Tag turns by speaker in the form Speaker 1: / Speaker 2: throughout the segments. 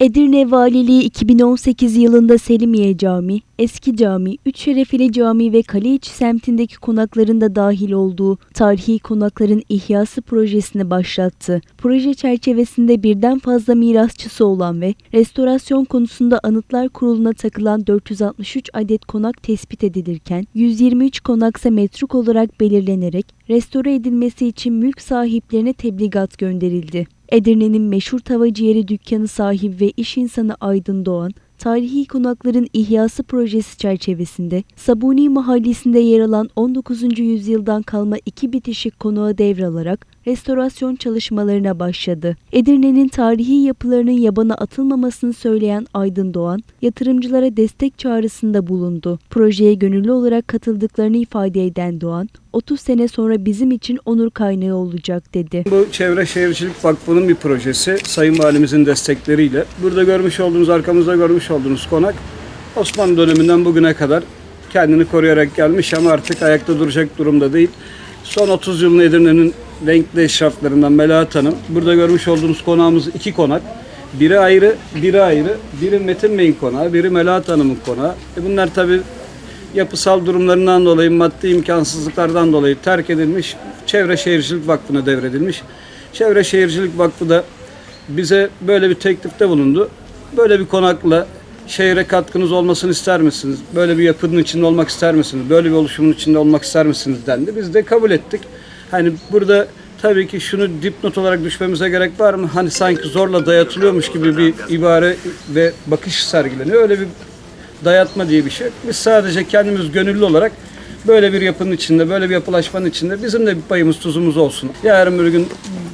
Speaker 1: Edirne Valiliği 2018 yılında Selimiye Camii, Eski Cami, Üç Şerefeli Camii ve Kaleiçi semtindeki konakların da dahil olduğu tarihi konakların ihyası projesini başlattı. Proje çerçevesinde birden fazla mirasçısı olan ve restorasyon konusunda Anıtlar Kurulu'na takılan 463 adet konak tespit edilirken 123 konaksa metruk olarak belirlenerek restore edilmesi için mülk sahiplerine tebligat gönderildi. Edirne'nin meşhur tava ciğeri dükkanı sahibi ve iş insanı Aydın Doğan, tarihi konakların ihyası projesi çerçevesinde Sabuni Mahallesi'nde yer alan 19. yüzyıldan kalma iki bitişik konağı devralarak restorasyon çalışmalarına başladı. Edirne'nin tarihi yapılarının yabana atılmamasını söyleyen Aydın Doğan, yatırımcılara destek çağrısında bulundu. Projeye gönüllü olarak katıldıklarını ifade eden Doğan, 30 sene sonra bizim için onur kaynağı olacak dedi.
Speaker 2: Bu Çevre Şehircilik Vakfı'nın bir projesi Sayın Valimizin destekleriyle. Burada görmüş olduğunuz, arkamızda görmüş olduğunuz konak Osmanlı döneminden bugüne kadar kendini koruyarak gelmiş ama artık ayakta duracak durumda değil. Son 30 yılın Edirne'nin renkli eşraflarından Melahat Hanım. Burada görmüş olduğunuz konağımız iki konak. Biri ayrı, biri ayrı. Biri Metin Bey'in konağı, biri Melahat Hanım'ın konağı. E bunlar tabii yapısal durumlarından dolayı, maddi imkansızlıklardan dolayı terk edilmiş, Çevre Şehircilik Vakfı'na devredilmiş. Çevre Şehircilik Vakfı da bize böyle bir teklifte bulundu. Böyle bir konakla şehre katkınız olmasını ister misiniz? Böyle bir yapının içinde olmak ister misiniz? Böyle bir oluşumun içinde olmak ister misiniz dendi. Biz de kabul ettik. Hani burada tabii ki şunu dipnot olarak düşmemize gerek var mı? Hani sanki zorla dayatılıyormuş gibi bir ibare ve bakış sergileniyor. Öyle bir dayatma diye bir şey. Biz sadece kendimiz gönüllü olarak böyle bir yapının içinde, böyle bir yapılaşmanın içinde bizim de bir payımız tuzumuz olsun. Yarın bir gün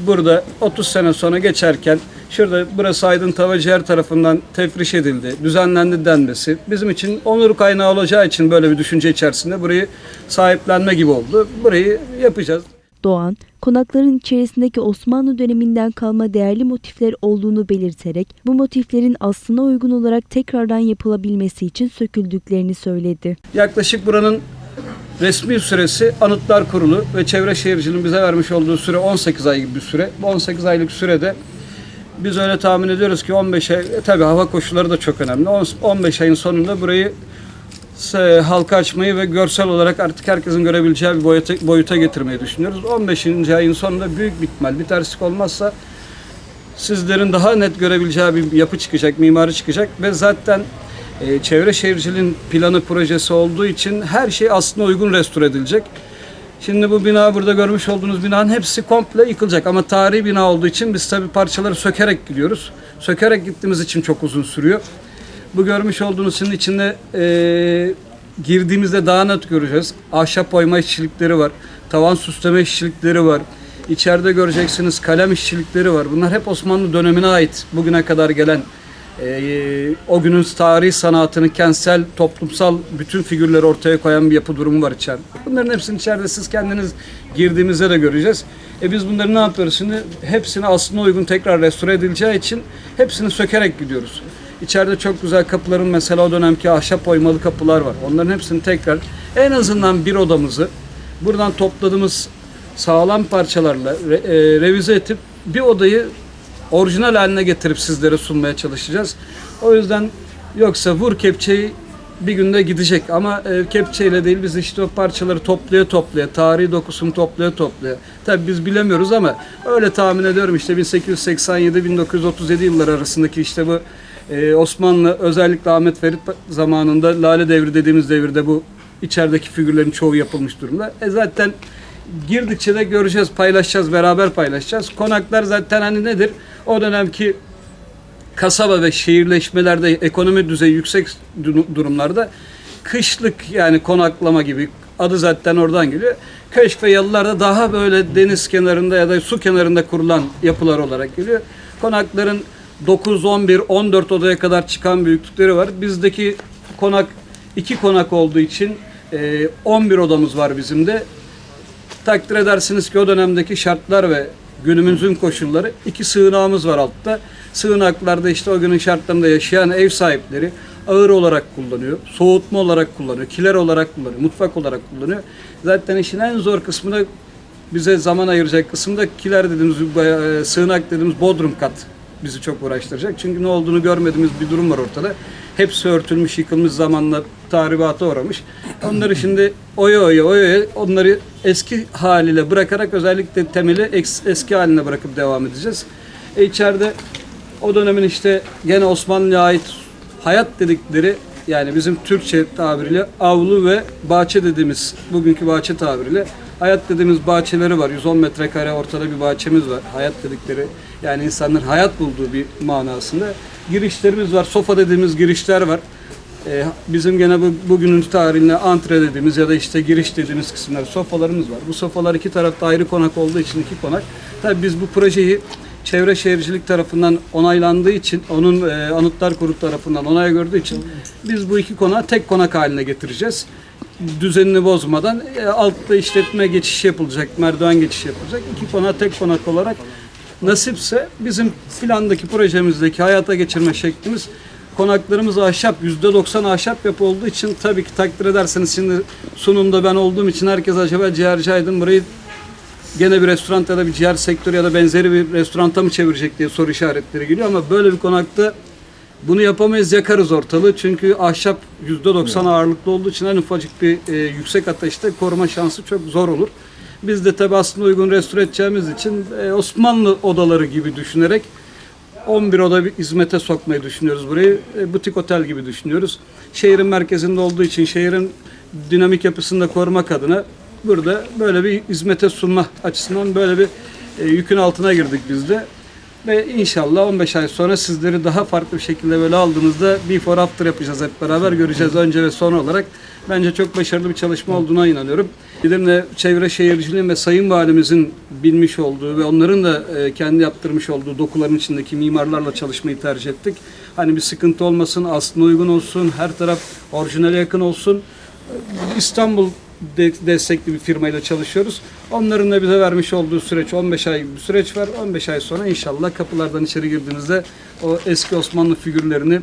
Speaker 2: burada 30 sene sonra geçerken şurada burası Aydın Tavacıyer tarafından tefriş edildi, düzenlendi denmesi bizim için onur kaynağı olacağı için böyle bir düşünce içerisinde burayı sahiplenme gibi oldu. Burayı yapacağız.
Speaker 1: Doğan, konakların içerisindeki Osmanlı döneminden kalma değerli motifler olduğunu belirterek bu motiflerin aslına uygun olarak tekrardan yapılabilmesi için söküldüklerini söyledi.
Speaker 2: Yaklaşık buranın resmi süresi Anıtlar Kurulu ve Çevre Şehirciliğin bize vermiş olduğu süre 18 ay gibi bir süre. Bu 18 aylık sürede biz öyle tahmin ediyoruz ki 15 ay, e, hava koşulları da çok önemli. On- 15 ayın sonunda burayı halka açmayı ve görsel olarak artık herkesin görebileceği bir boyuta, boyuta getirmeyi düşünüyoruz. 15. ayın sonunda büyük bir ihtimal bir terslik olmazsa sizlerin daha net görebileceği bir yapı çıkacak, mimari çıkacak ve zaten e, çevre şehirciliğin planı projesi olduğu için her şey aslında uygun restore edilecek. Şimdi bu bina burada görmüş olduğunuz binanın hepsi komple yıkılacak ama tarihi bina olduğu için biz tabii parçaları sökerek gidiyoruz. Sökerek gittiğimiz için çok uzun sürüyor. Bu görmüş olduğunuz için içinde e, girdiğimizde daha net göreceğiz. Ahşap oyma işçilikleri var. Tavan süsleme işçilikleri var. İçeride göreceksiniz kalem işçilikleri var. Bunlar hep Osmanlı dönemine ait bugüne kadar gelen e, o günün tarihi sanatını kentsel, toplumsal bütün figürleri ortaya koyan bir yapı durumu var içeride. Bunların hepsini içeride siz kendiniz girdiğimizde de göreceğiz. E biz bunları ne yapıyoruz şimdi? Hepsini aslına uygun tekrar restore edileceği için hepsini sökerek gidiyoruz. İçeride çok güzel kapıların mesela o dönemki ahşap oymalı kapılar var. Onların hepsini tekrar en azından bir odamızı buradan topladığımız sağlam parçalarla re- e, revize edip bir odayı orijinal haline getirip sizlere sunmaya çalışacağız. O yüzden yoksa vur kepçeyi bir günde gidecek ama e, kepçeyle değil biz işte o parçaları toplaya toplaya, tarihi dokusunu toplaya toplaya. Tabi biz bilemiyoruz ama öyle tahmin ediyorum işte 1887-1937 yılları arasındaki işte bu e, Osmanlı özellikle Ahmet Ferit zamanında Lale Devri dediğimiz devirde bu içerideki figürlerin çoğu yapılmış durumda. E zaten girdikçe de göreceğiz, paylaşacağız, beraber paylaşacağız. Konaklar zaten hani nedir? O dönemki kasaba ve şehirleşmelerde ekonomi düzeyi yüksek du- durumlarda kışlık yani konaklama gibi adı zaten oradan geliyor. Köşk ve yalılarda daha böyle deniz kenarında ya da su kenarında kurulan yapılar olarak geliyor. Konakların 9, 11, 14 odaya kadar çıkan büyüklükleri var. Bizdeki konak iki konak olduğu için e, 11 odamız var bizim de. Takdir edersiniz ki o dönemdeki şartlar ve günümüzün koşulları iki sığınağımız var altta. Sığınaklarda işte o günün şartlarında yaşayan ev sahipleri ağır olarak kullanıyor, soğutma olarak kullanıyor, kiler olarak kullanıyor, mutfak olarak kullanıyor. Zaten işin en zor kısmı da bize zaman ayıracak kısımda kiler dediğimiz, e, sığınak dediğimiz bodrum kat bizi çok uğraştıracak. Çünkü ne olduğunu görmediğimiz bir durum var ortada. Hepsi örtülmüş, yıkılmış zamanla tahribata uğramış. Onları şimdi oya oya oya onları eski haliyle bırakarak özellikle temeli eski haline bırakıp devam edeceğiz. E içeride o dönemin işte gene Osmanlı'ya ait hayat dedikleri yani bizim Türkçe tabiriyle avlu ve bahçe dediğimiz bugünkü bahçe tabiriyle hayat dediğimiz bahçeleri var. 110 metrekare ortada bir bahçemiz var. Hayat dedikleri yani insanların hayat bulduğu bir manasında. Girişlerimiz var. Sofa dediğimiz girişler var. Ee, bizim gene bu, bugünün tarihinde antre dediğimiz ya da işte giriş dediğimiz kısımlar sofalarımız var. Bu sofalar iki tarafta ayrı konak olduğu için iki konak. Tabii biz bu projeyi Çevre Şehircilik tarafından onaylandığı için, onun e, Anıtlar Kurulu tarafından onay gördüğü için biz bu iki konağı tek konak haline getireceğiz. Düzenini bozmadan e, altta işletme geçişi yapılacak, merdiven geçişi yapılacak. İki konağı tek konak olarak nasipse bizim plandaki projemizdeki hayata geçirme şeklimiz konaklarımız ahşap, %90 ahşap yapı olduğu için tabii ki takdir ederseniz şimdi sunumda ben olduğum için herkes acaba ciğerci Aydın burayı gene bir restoran ya da bir ciğer sektörü ya da benzeri bir restoranta mı çevirecek diye soru işaretleri geliyor ama böyle bir konakta bunu yapamayız yakarız ortalığı çünkü ahşap %90 ağırlıklı olduğu için en ufacık bir e, yüksek ateşte koruma şansı çok zor olur. Biz de tabi aslında uygun restore edeceğimiz için e, Osmanlı odaları gibi düşünerek 11 oda bir hizmete sokmayı düşünüyoruz burayı. E, butik otel gibi düşünüyoruz. Şehrin merkezinde olduğu için şehrin dinamik yapısını da korumak adına burada böyle bir hizmete sunma açısından böyle bir e, yükün altına girdik biz de. Ve inşallah 15 ay sonra sizleri daha farklı bir şekilde böyle aldığımızda before after yapacağız hep beraber göreceğiz önce ve son olarak. Bence çok başarılı bir çalışma olduğuna inanıyorum. Edirne Çevre Şehirciliğin ve Sayın Valimizin bilmiş olduğu ve onların da e, kendi yaptırmış olduğu dokuların içindeki mimarlarla çalışmayı tercih ettik. Hani bir sıkıntı olmasın, aslına uygun olsun, her taraf orijinale yakın olsun. İstanbul de- destekli bir firmayla çalışıyoruz. Onların da bize vermiş olduğu süreç 15 ay bir süreç var. 15 ay sonra inşallah kapılardan içeri girdiğinizde o eski Osmanlı figürlerini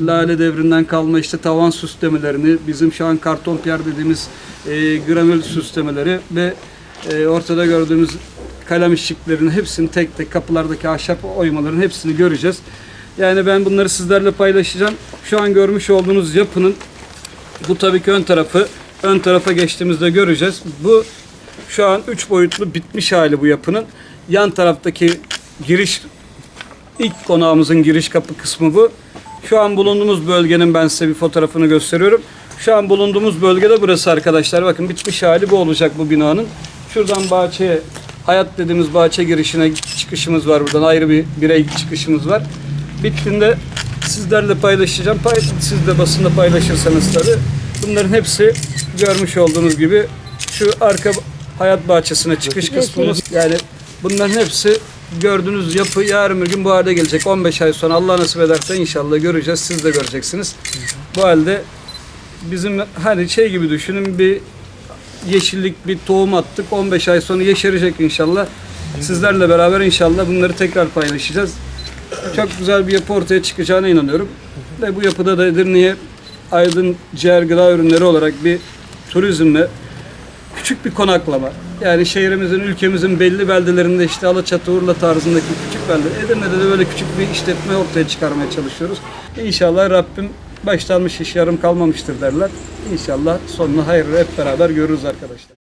Speaker 2: Lale devrinden kalma işte tavan süslemelerini, bizim şu an karton piyer dediğimiz e, granül süslemeleri ve e, ortada gördüğümüz kalem işçiklerinin hepsini tek tek kapılardaki ahşap oymaların hepsini göreceğiz. Yani ben bunları sizlerle paylaşacağım. Şu an görmüş olduğunuz yapının bu tabii ki ön tarafı. Ön tarafa geçtiğimizde göreceğiz. Bu şu an 3 boyutlu bitmiş hali bu yapının. Yan taraftaki giriş ilk konağımızın giriş kapı kısmı bu. Şu an bulunduğumuz bölgenin ben size bir fotoğrafını gösteriyorum. Şu an bulunduğumuz bölgede burası arkadaşlar. Bakın bitmiş hali bu olacak bu binanın. Şuradan bahçeye, hayat dediğimiz bahçe girişine çıkışımız var. Buradan ayrı bir birey çıkışımız var. Bittiğinde sizlerle paylaşacağım. Pay, siz de basında paylaşırsanız tabii. Bunların hepsi görmüş olduğunuz gibi şu arka hayat bahçesine çıkış kısmımız. Yani bunların hepsi gördüğünüz yapı yarın bir gün bu hale gelecek. 15 ay sonra Allah nasip ederse inşallah göreceğiz. Siz de göreceksiniz. Bu halde bizim hani şey gibi düşünün bir yeşillik bir tohum attık. 15 ay sonra yeşerecek inşallah. Sizlerle beraber inşallah bunları tekrar paylaşacağız. Çok güzel bir yapı ortaya çıkacağına inanıyorum. Ve bu yapıda da Edirne'ye Aydın ciğer gıda ürünleri olarak bir turizmle küçük bir konaklama. Yani şehrimizin, ülkemizin belli beldelerinde işte Alaçatı, Urla tarzındaki küçük belde. Edirne'de de böyle küçük bir işletme ortaya çıkarmaya çalışıyoruz. İnşallah Rabbim başlanmış iş yarım kalmamıştır derler. İnşallah sonunu hayır hep beraber görürüz arkadaşlar.